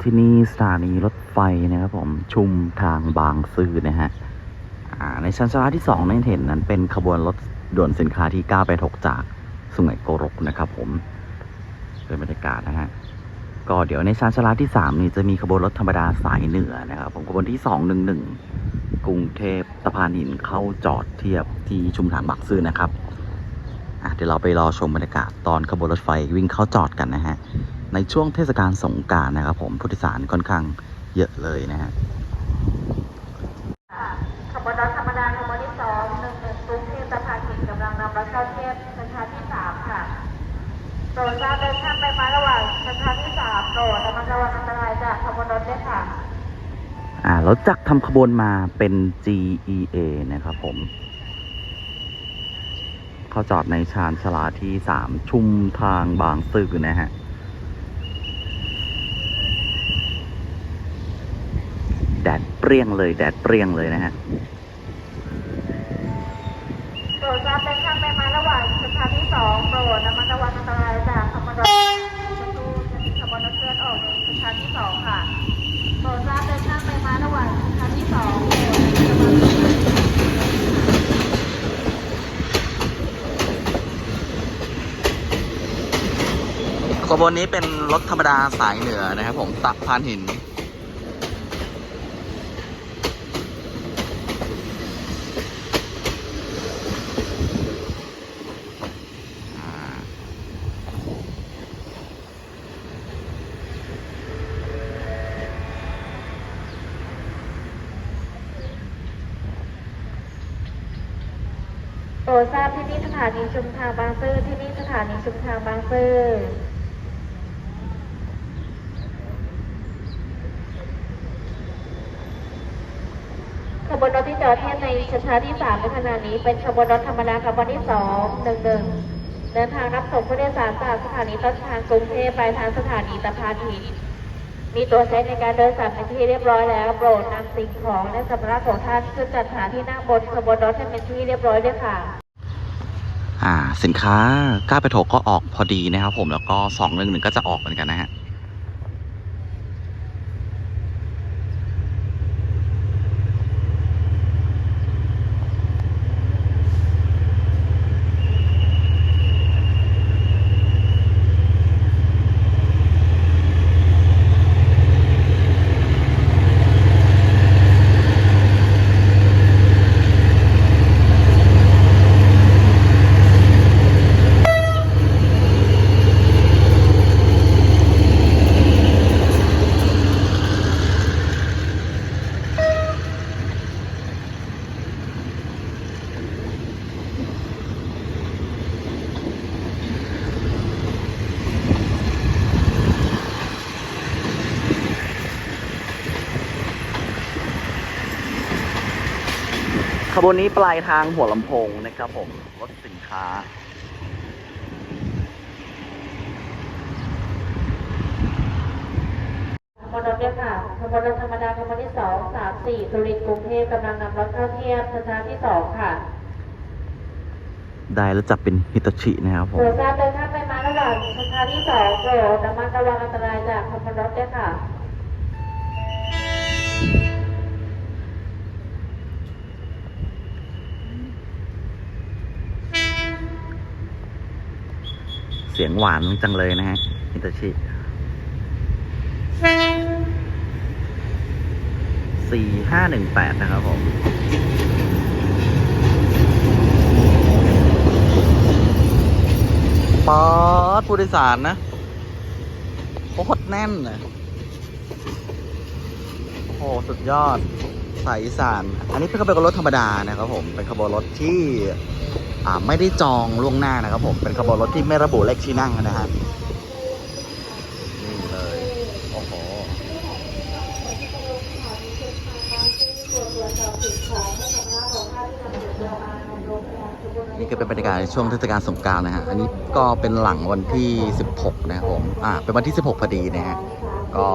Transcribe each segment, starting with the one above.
ที่นี่สถานีรถไฟนะครับผมชุมทางบางซื่อนะฮะอ่าในชั้นชาลาที่สองนั่นเห็นนั้นเป็นขบวนรถด่วนสินค้าที่9ไปถกจากสุไหงโกรกนะครับผมเป็นบรรยากาศนะฮะก็เดี๋ยวในชั้นชาลาที่สามนี่จะมีขบวนรถธรรมดาสายเหนือนะครับผมขบวนที่สองหนึ่งหนึ่งกรุงเทพสะพานหินเข้าจอดเทียบที่ชุมทางบางซื่อนะครับอะเดี๋ยวเราไปรอชมบรรยากาศตอนขบวนรถไฟวิ่งเข้าจอดกันนะฮะในช่วงเทศกาลสงกรารนะครับผมผู้โดยสารค่อนข้างเยอะเลยนะฮะขบวนรถธรรมดาขบวนที่สองหนึ่งหนึ่งกรุงเทพสะพานหินกำลังนำรถเข้าเทียบสถานที่สามค่ะโปรดทราบเดินข้ามไปมาระหว่างสถานที่สามโปรดระมัดระวังอันตรายจากขบวนรถด้วยค่ะอ่ารถจักรทำขบวนมาเป็น GEA นะครับผมเข้าจอดในชานชาลาที่สามชุมทางบางซื่อนะฮะ แดด เปรี้ยงเลยแดดเปรี้ยงเลยนะฮะโปรดทราบเดินข้ามไปมาระหว่างสถานที่สองโปรดระมัดระวังอันตรายจากขบวนรถจะดูจะมีขบวนรถเคลื่อนออกในสถานที่สองค่ะโปรดทราบเดินข้ามไปมาระหว่างสถานที่สองโปรดระมัดระวังขบวนนี้เป็นรถธรรมดาสายเหนือนะครับผมสะพานหิน โปรดทราบที่นี่สถานีชุมทางบางซื่อที่นี่สถานีชุมทางบางซื่อขบวนรถที่จอดเทียบในช้าๆที่สามในขณะนี้เป็นขบวนรถธรรมดาขบวนที่สองหนึ่งหนึ่งเดินทางรับส่งผู้โดยสารจากสถานีต้นทางกรุงเทพไปทางสถานีตะพานหิน มีตัวใช้ในการเดินสายเป็นที่เรียบร้อยแล้วโปรดนำสิ่งของและสัมภาระของท่านขึ้นจัดหาที่นั่งบนขบวนรถให้เป็นที่เรียบร้อยด้วยค่ะอ่าสินค้าก้าไปโถก็ออกพอดีนะครับผมแล้วก็สองหนึ่งหนึ่งก็จะออกเหมือนกันนะฮะ ขบวนนี้ปลายทางหัวลำโพงนะครับผมรถสินค้า ขบวนรถเนี่ยค่ะขบวนรถธรรมดาขบวนที่สองสามสี่สุรินทร์กรุงเทพกำลังนำรถเข้าเทียบสถานที่สองค่ะได้แล้วจับเป็นฮิตาชินะครับผโปมรดทราบเดินข้ามไปมาระหว่างสถานที่สองโปรดระมัดระวังอันตรายจากขบวนรถด้วยค่ะ เสียงหวานจังเลยนะฮะฮิตาชิสี่ห้าหนึ่งแปดนะครับผมป๊อดผู้โดยสารนะโคตรแน่นเลยโอ้โหสุดยอดสายอีสาน อันนี้เป็นขบวนรถธรรมดานะครับผม เป็นขบวนรถที่ ไม่ได้จองล่วงหน้านะครับผม เป็นขบวนรถที่ไม่ระบุเลขที่นั่งนะฮะนี่เลยโอ้โหนี่ก็เป็นบรรยากาศในช่วงเทศกาลสงกรารนะฮะ อันนี้ก็เป็นหลังวันที่ 16 นะครับผม อ่า เป็นวันที่ 16 พอดีนะฮะ ก็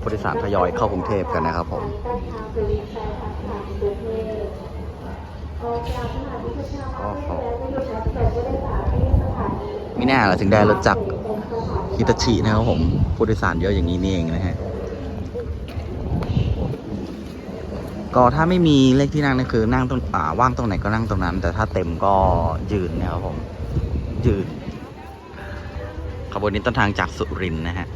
ผู้โดยสารทยอยเข้ากรุงเทพกันนะครับผม ไม่น่าหรอถึงได้รถจักรฮิตาชินะครับผมผู้โดยสารเยอะอย่างนี้นี่เองนะฮะก็ถ้าไม่มีเลขที่นั่งนี่คือนั่งตรงอ่าว่างตรงไหนก็นั่งตรงนั้น แต่ถ้าเต็มก็ยืนนะครับผมยืนขบวนนี้ต้นทางจากสุรินทร์นะฮะ